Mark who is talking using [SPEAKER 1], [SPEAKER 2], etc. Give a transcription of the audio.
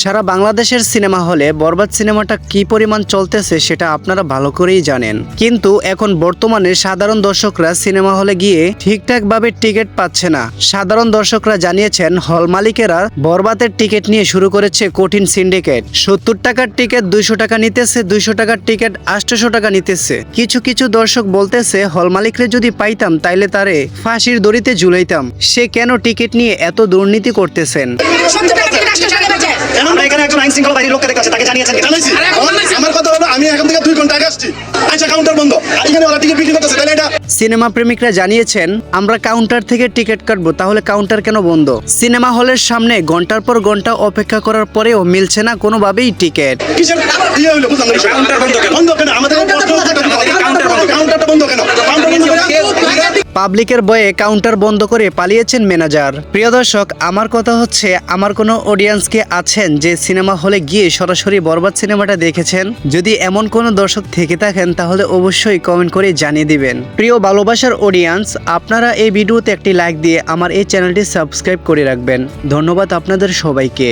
[SPEAKER 1] সারা বাংলাদেশের সিনেমা হলে বরবাদ সিনেমাটা কি পরিমাণ চলতেছে সেটা আপনারা ভালো করেই জানেন। কিন্তু এখন বর্তমানে সাধারণ দর্শকরা সিনেমা হলে গিয়ে ঠিকঠাক ভাবে টিকিট পাচ্ছে না। সাধারণ দর্শকরা জানিয়েছেন, হল মালিকেরা বরবাদের টিকিট নিয়ে শুরু করেছে কঠিন সিন্ডিকেট। সত্তর টাকার টিকিট দুইশো টাকা নিতেছে, দুইশো টাকার টিকিট আটশোশো টাকা নিতেছে। কিছু কিছু দর্শক বলতেছে, হল মালিকরে যদি পাইতাম তাইলে তারে ফাঁসির দড়িতে ঝুলাইতাম। সে কেন টিকিট নিয়ে এত দুর্নীতি করতেছেন?
[SPEAKER 2] আমরা এখানে একজন আইন শৃঙ্খলা বাহিনীর লোককে দেখতে তাকে জানিয়েছেন
[SPEAKER 3] আমার কথা হলো আমি এখান থেকে দুই ঘণ্টা আগে আসছি। আচ্ছা কাউন্টার বন্ধ। আর এখানে ওরা টিকিট বিক্রি করতেছে তাহলে এটা
[SPEAKER 1] সিনেমা প্রেমিকরা জানিয়েছেন আমরা কাউন্টার থেকে টিকিট কাটবো তাহলে কাউন্টার কেন বন্ধ? সিনেমা হলের সামনে ঘণ্টার পর ঘণ্টা অপেক্ষা করার পরেও মিলছে না কোনোভাবেই টিকিট
[SPEAKER 3] কিসের ইয়ে হইল বুঝলাম না
[SPEAKER 2] কাউন্টার বন্ধ কেন?
[SPEAKER 3] বন্ধ কেন? আমাদের প্রশ্ন হচ্ছে কেন?
[SPEAKER 2] কাউন্টার বন্ধ কেন?
[SPEAKER 3] কাউন্টারটা বন্ধ কেন কাউন্টার বন্ধ করে
[SPEAKER 1] পাবলিকের বয়ে কাউন্টার বন্ধ করে পালিয়েছেন ম্যানেজার। প্রিয় দর্শক, আমার কথা হচ্ছে, আমার কোনো অডিয়েন্সকে আছেন যে সিনেমা হলে গিয়ে সরাসরি বরবাদ সিনেমাটা দেখেছেন? যদি এমন কোনো দর্শক থেকে থাকেন, তাহলে অবশ্যই কমেন্ট করে জানিয়ে দিবেন। প্রিয় ভালোবাসার অডিয়েন্স আপনারা এই ভিডিওতে একটি লাইক দিয়ে আমার এই চ্যানেলটি সাবস্ক্রাইব করে রাখবেন। ধন্যবাদ আপনাদের সবাইকে।